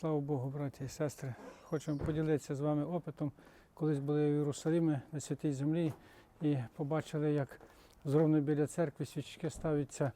Слава Богу, браті і сестри. Хочемо поділитися з вами опитом. Колись були в Єрусалимі на святій землі і побачили, як зровно біля церкви свічки ставляться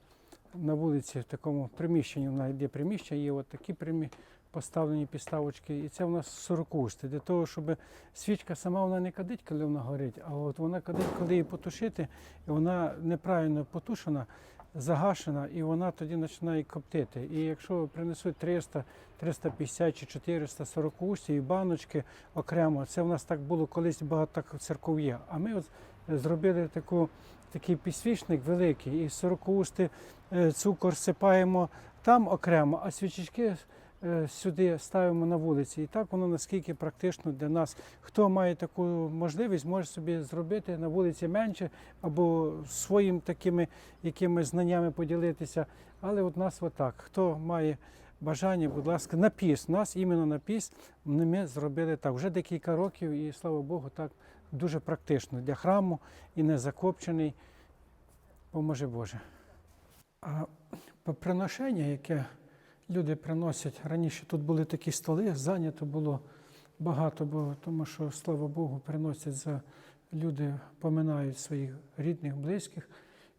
на вулиці в такому приміщенні. Йде приміщення, є от такі примі... поставлені підставочки. І це у нас сорокусти. Для того, щоб свічка сама вона не кадить, коли вона горить, а от вона кадить, коли її потушити, і вона неправильно потушена, загашена, і вона тоді починає коптити. І якщо принесуть 300, 350 чи 400 сорокусті і баночки окремо, це в нас так було колись багато церков є. А ми от зробили таку, такий підсвічник великий, і сорокусти е, цукор сипаємо там окремо, а свічечки е, сюди ставимо на вулиці. І так воно наскільки практично для нас. Хто має таку можливість, може собі зробити на вулиці менше або своїм такими якимись знаннями поділитися. Але от нас отак. Хто має бажання, будь ласка, на піс. Нас іменно на піс ми зробили так. Вже декілька років, і слава Богу, так дуже практично для храму і не закопчений. Поможе Боже. А приношення, яке люди приносять, раніше тут були такі столи, зайнято було багато, бо тому що, слава Богу, приносять за люди, поминають своїх рідних, близьких.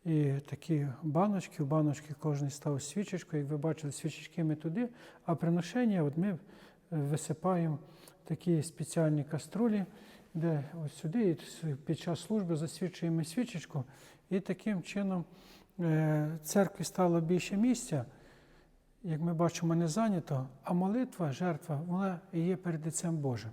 І такі баночки, в баночки кожен став свічечку. Як ви бачили, свічечки ми туди, а приношення от ми е, висипаємо такі спеціальні каструлі, де ось сюди і під час служби засвічуємо свічечку. І таким чином е, церкві стало більше місця. Як ми бачимо, не зайнято, а молитва, жертва, вона є перед лицем Божим.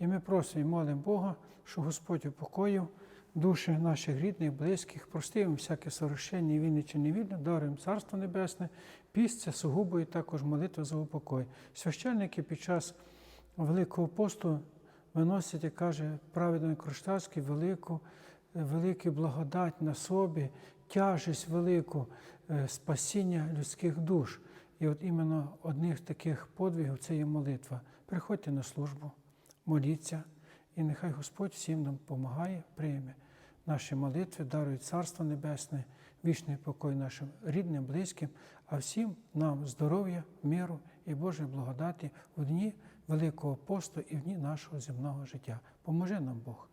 І ми просимо і молимо Бога, що Господь упокоїв душі наших рідних, близьких, простив їм всяке сорушення, вільне чи невільне, даруємо Царство Небесне, піст це сугубо і також молитва за упокой. Священники під час Великого посту виносять, як каже праведний Круштарський, велику, велику благодать на собі, тяжесть велику е, спасіння людських душ. І от іменно одних таких подвигів це є молитва. Приходьте на службу, моліться, і нехай Господь всім нам допомагає, прийме наші молитви, даруй Царство Небесне, вічний покой нашим рідним, близьким, а всім нам здоров'я, миру і Божої благодаті в дні Великого посту і в дні нашого земного життя. Поможе нам Бог.